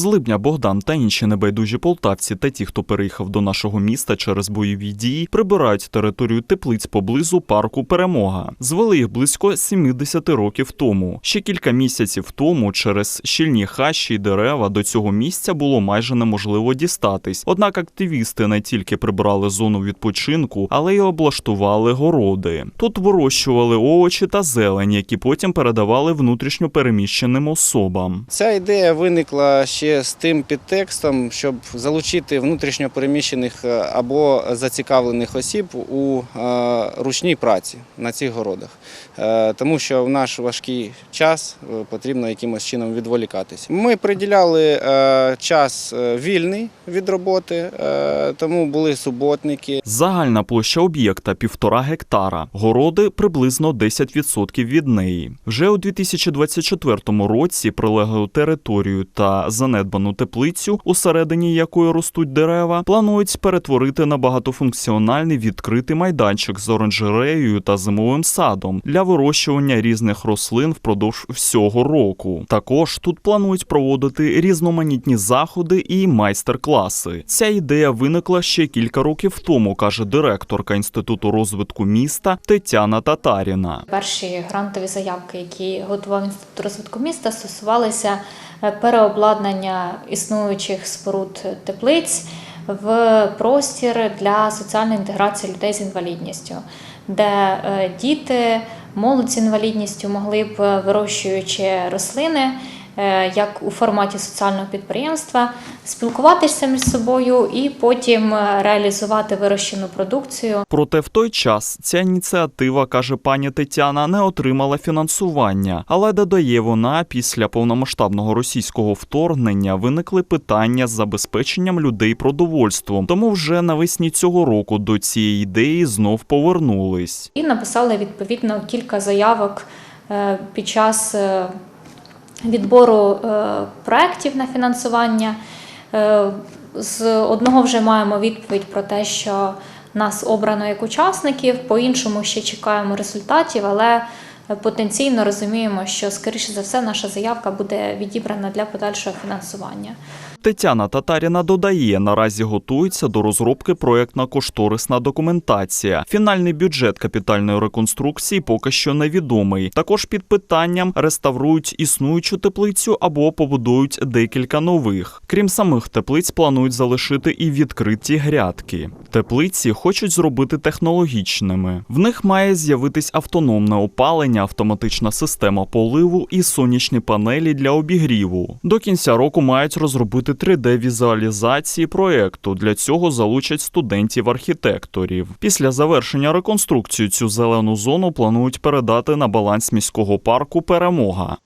З липня Богдан та інші небайдужі полтавці та ті, хто переїхав до нашого міста через бойові дії, прибирають територію теплиць поблизу парку Перемога. Звели їх близько 70 років тому. Ще кілька місяців тому, через щільні хащі й дерева до цього місця було майже неможливо дістатись. Однак активісти не тільки прибрали зону відпочинку, але й облаштували городи. Тут вирощували овочі та зелень, які потім передавали внутрішньо переміщеним особам. Ця ідея виникла ще з тим підтекстом, щоб залучити внутрішньо переміщених е, або зацікавлених осіб у е, ручній праці на цих городах. Е, Тому що в наш важкий час потрібно якимось чином відволікатися. Ми приділяли час вільний від роботи, тому були суботники, Загальна площа об'єкта півтора гектара, городи приблизно 10% від неї. Вже у 2024 році прилеглу територію та занедбану теплицю, усередині якої ростуть дерева, планують перетворити на багатофункціональний відкритий майданчик з оранжереєю та зимовим садом для вирощування різних рослин впродовж всього року. Також тут планують проводити різноманітні заходи і майстер-класи. Ця ідея виникла ще кілька років тому, каже директорка інституту розвитку міста Тетяна Татаріна. Перші грантові заявки, які готував інститут розвитку міста, стосувалися е, переобладнання існуючих споруд теплиць в простір для соціальної інтеграції людей з інвалідністю, де е, діти, молодь з інвалідністю могли б, вирощуючи рослини. Е, Як у форматі соціального підприємства спілкуватися між собою і потім е, реалізувати вирощену продукцію Проте в той час ця ініціатива, каже пані Тетяна, не отримала фінансування. Але додає вона, після повномасштабного російського вторгнення виникли питання з забезпеченням людей продовольством. Тому вже навесні цього року до цієї ідеї знов повернулись. І написали відповідно кілька заявок е, під час відбору е, проєктів на фінансування. Е, З одного вже маємо відповідь про те, що нас обрано як учасників, по іншому ще чекаємо результатів, але е, потенційно розуміємо, що скоріше за все наша заявка буде відібрана для подальшого фінансування. Тетяна Татаріна додає, наразі готується до розробки проєктно-кошторисна документація. Фінальний бюджет капітальної реконструкції поки що невідомий. Також під питанням реставрують існуючу теплицю або побудують декілька нових. Крім самих теплиць, планують залишити і відкриті грядки. Теплиці хочуть зробити технологічними. В них має з'явитись автономне опалення, автоматична система поливу і сонячні панелі для обігріву. До кінця року мають розробити 3D-візуалізації проекту. Для цього залучать студентів-архітекторів. Після завершення реконструкції цю зелену зону планують передати на баланс міського парку Перемога.